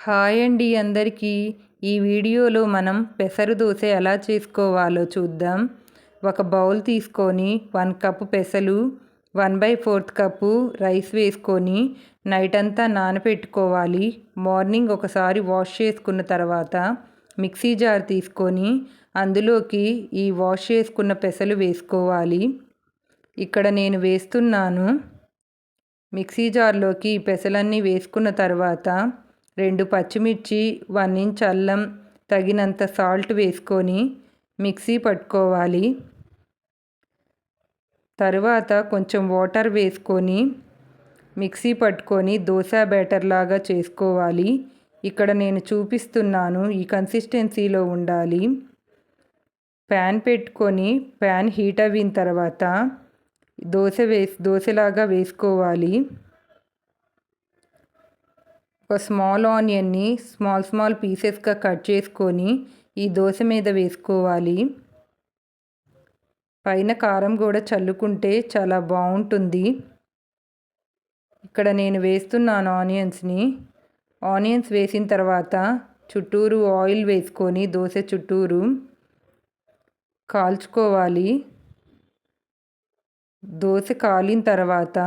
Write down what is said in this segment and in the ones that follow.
Hi అండి అందరికీ. ఈ వీడియోలో మనం పెసరు దోశ ఎలా చేసుకోవాలో చూద్దాం. ఒక బౌల్ తీసుకొని వన్ కప్పు పెసలు one by fourth cup rice వేసుకొని నైట్ అంతా నానబెట్టుకోవాలి మార్నింగ్ ఒకసారి వాష్ చేసుకున్న తర్వాత మిక్సీ జార్ తీసుకొని అందులోకి ఈ వాష్ చేసుకున్న పెసలు వేసుకోవాలి. ఇక్కడ నేను వేస్తున్నాను. మిక్సీ జార్లోకి ఈ పెసలన్నీ వేసుకున్న తర్వాత రెండు పచ్చిమిర్చి వన్ ఇంచ్ అల్లం తగినంత సాల్ట్ వేసుకొని మిక్సీ పట్టుకోవాలి. తర్వాత కొంచెం వాటర్ వేసుకొని మిక్సీ పట్టుకొని దోశ బ్యాటర్ లాగా చేసుకోవాలి. ఇక్కడ నేను చూపిస్తున్నాను ఈ కన్సిస్టెన్సీలో ఉండాలి. ప్యాన్ పెట్టుకొని ప్యాన్ హీట్ అయిన తర్వాత దోశ వేసి దోశలాగా వేసుకోవాలి. ఒక స్మాల్ ఆనియన్ని స్మాల్ స్మాల్ పీసెస్గా కట్ చేసుకొని ఈ దోశ మీద వేసుకోవాలి. పైన కారం కూడా చల్లుకుంటే చాలా బాగుంటుంది. ఇక్కడ నేను వేస్తున్నాను ఆనియన్స్ని. ఆనియన్స్ వేసిన తర్వాత చుట్టూరు ఆయిల్ వేసుకొని దోశ చుట్టూరు కాల్చుకోవాలి. దోశ కాలిన తర్వాత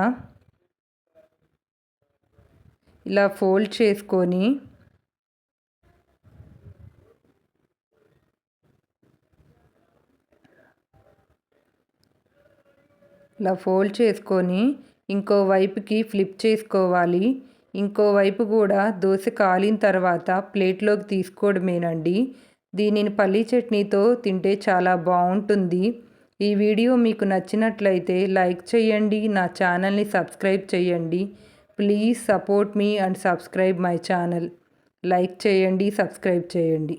ఇలా ఫోల్డ్ చేసుకొని ఇలా ఫోల్డ్ చేసుకొని ఇంకో వైపుకి ఫ్లిప్ చేసుకోవాలి. ఇంకో వైపు కూడా దోశ కాలిన తర్వాత ప్లేట్లోకి తీసుకోవడమేనండి. దీనిని పల్లీ చట్నీతో తింటే చాలా బాగుంటుంది. ఈ వీడియో మీకు నచ్చినట్లయితే లైక్ చేయండి నా ఛానల్ని సబ్స్క్రైబ్ చేయండి. Please support me and subscribe my channel like చేయండి సబ్స్క్రైబ్ చేయండి.